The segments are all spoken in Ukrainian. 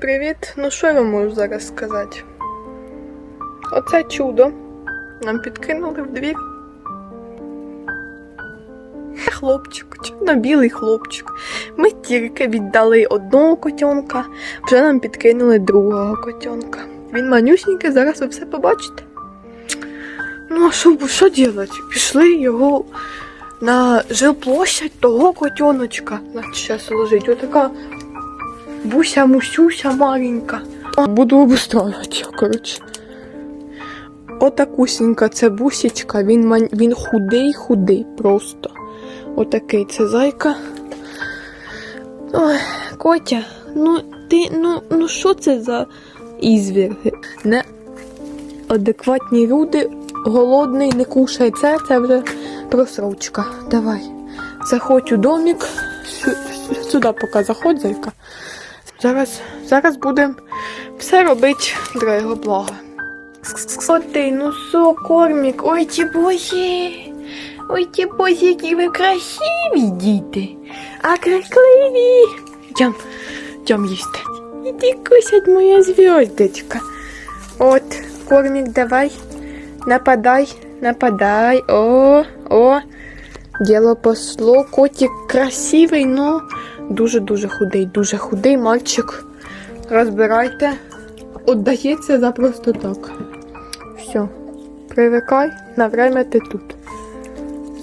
Привіт, ну що я вам можу зараз сказати? Оце чудо. Нам підкинули в двір. Хлопчик, чорно-білий хлопчик. Ми тільки віддали одного котенка, вже нам підкинули другого котенка. Він манюсінький, зараз ви все побачите. Ну, а що, що? Пішли його на жилплощадь того котеночка. Значить, зараз лежить. Отака Буся мусюся маленька. Буду обустроювати його, коротше. Отакусінька це бусічка, він, він худий, худий просто. Отакий це зайка. Ой, Котя, ну ти, ну, ну що це за ізвірги? Не адекватні люди, голодний, не кушає це, це вже просрочка. Давай. Заходь у домик. Сюди поки заходь, зайка. Зараз, зараз будемо все робити для його блага. О ну со, кормік, ой ті бозі. Ой ті бозі, які ви красиві діти. А крикливі. Дям, дям їсти. Іди кусять моя зв'яздочка. От, кормік, давай. Нападай, нападай. О, о. Діло пошло. Котик красивий, но дуже-дуже худий, дуже худий мальчик. Розбирайте. Отдається за просто так. Все. Привикай, на время ти тут.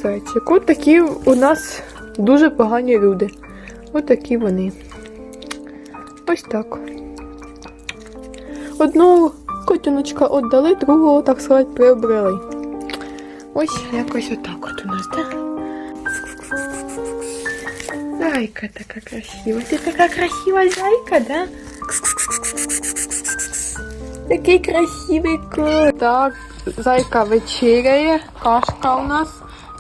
Зайчик. От такі у нас дуже погані люди. От такі вони. Ось так. Одного котяночка віддали, другого, так сказати, приобрели. Ось якось отак от у нас, так? Зайка така красива. Ти така красива зайка, да? Такий красивий кот. Так, зайка вечеряє, кашка у нас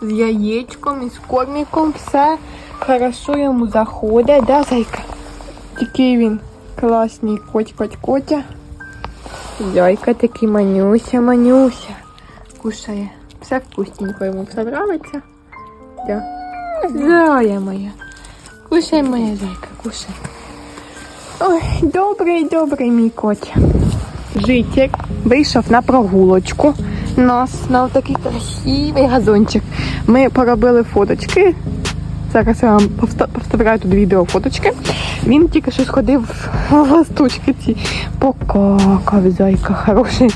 з яєчком і з корміком. Все хорошо йому заходить, да, зайка? Такий він класний коть, коть, котя. Зайка такий манюся, манюся. Кушає. Все вкусненько йому все нравиться. Да. Зая моя. Кушай, моя зайка, кушай. Ой, добрий, добрий мій котя. Житик вийшов на прогулочку. Нас на такий красивий газончик. Ми поробили фоточки. Зараз я вам повста- повставляю тут відео фоточки. Він тільки що сходив в ласточки ці. Покакав зайка хороший.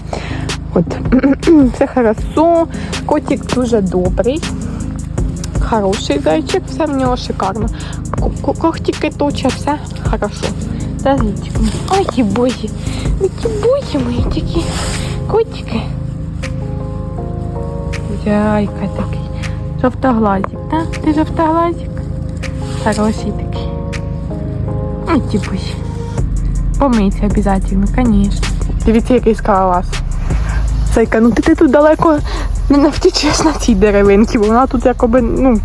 От, все хорошо. Котик дуже добрий. Хороший зайчик, все в нього шикарно. Ко- ко- Когтики точать, все хорошо. Та зайчик. Ой, ті бозі. Ой, ті бозі мої котики. Зайка такий. Жовтоглазик, так? Ти жовтоглазик? Хороший такий. Ой, ті бозі. Помийся обов'язково, звісно. Дивіться, який скалолаз. Зайка, ну ти, ти тут далеко не навтічеш на цій деревинці, бо вона тут якоби, ну,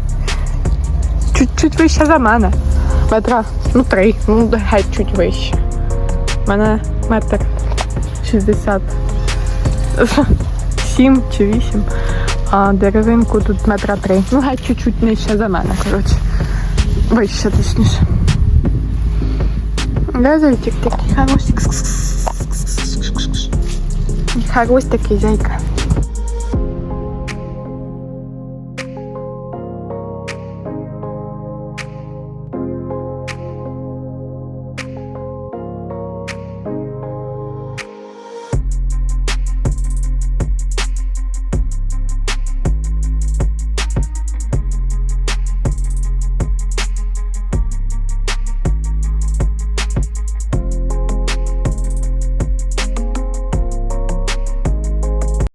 чуть-чуть вища за мене. Метра, ну три, ну геть чуть вище. У мене метр шістдесят сім чи вісім, а деревинку тут метра три. Ну геть чуть-чуть нижче за мене, коротше. Вище точніше. Да, зайчик такий хороший. Хороший такий зайка.